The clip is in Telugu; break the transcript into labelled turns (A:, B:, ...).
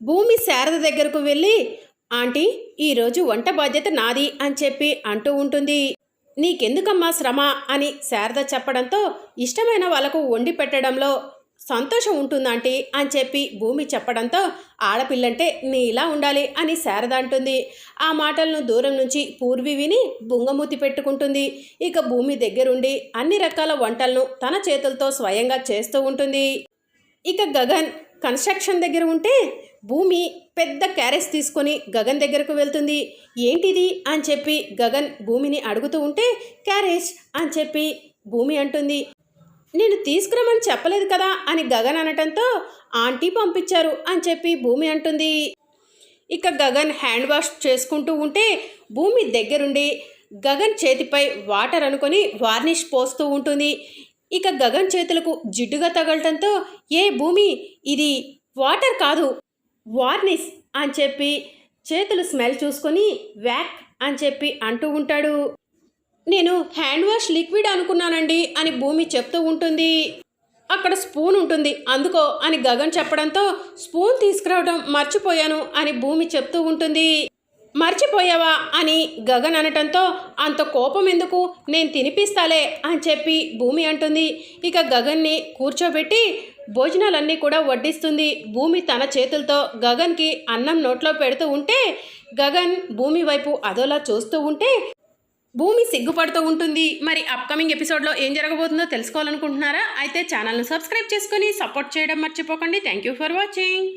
A: భూమి శారద దగ్గరకు వెళ్ళి ఆంటీ ఈరోజు వంట బాధ్యత నాది అని చెప్పి అంటూ ఉంటుంది. నీకెందుకమ్మా శ్రమ అని శారద చెప్పడంతో ఇష్టమైన వాళ్ళకు వండి పెట్టడంలో సంతోషం ఉంటుందంటీ అని చెప్పి భూమి చెప్పడంతో ఆడపిల్లంటే నీ ఇలా ఉండాలి అని శారద అంటుంది. ఆ మాటలను దూరం నుంచి పూర్వి విని బుంగమూతి పెట్టుకుంటుంది. ఇక భూమి దగ్గరుండి అన్ని రకాల వంటలను తన చేతులతో స్వయంగా చేస్తూ ఉంటుంది. ఇక గగన్ కన్స్ట్రక్షన్ దగ్గర ఉంటే భూమి పెద్ద క్యారేజ్ తీసుకొని గగన్ దగ్గరకు వెళ్తుంది. ఏంటిది అని చెప్పి గగన్ భూమిని అడుగుతూ ఉంటే క్యారేజ్ అని చెప్పి భూమి అంటుంది. నేను తీసుకురమని చెప్పలేదు కదా అని గగన్ అనటంతో ఆంటీ పంపించారు అని చెప్పి భూమి అంటుంది. ఇక గగన్ హ్యాండ్ వాష్ చేసుకుంటూ ఉంటే భూమి దగ్గరుండి గగన్ చేతిపై వాటర్ అనుకొని వార్నిష్ పోస్తూ ఉంటుంది. ఇక గగన్ చేతులకు జిడ్డుగా తగలటంతో ఏ భూమి ఇది వాటర్ కాదు వార్నిస్ అని చెప్పి చేతులు స్మెల్ చూసుకొని వ్యాక్ అని చెప్పి అంటూ ఉంటాడు. నేను హ్యాండ్ వాష్ లిక్విడ్ అనుకున్నానండి అని భూమి చెప్తూ ఉంటుంది. అక్కడ స్పూన్ ఉంటుంది అందుకో అని గగన్ చెప్పడంతో స్పూన్ తీసుకురావడం మర్చిపోయాను అని భూమి చెప్తూ ఉంటుంది. మర్చిపోయావా అని గగన్ అనటంతో అంత కోపం ఎందుకు? నేను తినిపిస్తాలే అని చెప్పి భూమి అంటుంది. ఇక గగన్ని కూర్చోబెట్టి భోజనాలన్నీ కూడా వడ్డిస్తుంది. భూమి తన చేతులతో గగన్కి అన్నం నోట్లో పెడుతూ ఉంటే గగన్ భూమి వైపు అదోలా చూస్తూ ఉంటే భూమి సిగ్గుపడుతూ ఉంటుంది. మరి అప్కమింగ్ ఎపిసోడ్లో ఏం జరగబోతుందో తెలుసుకోవాలనుకుంటున్నారా? అయితే ఛానల్ను సబ్స్క్రైబ్ చేసుకొని సపోర్ట్ చేయడం మర్చిపోకండి. Thank you for watching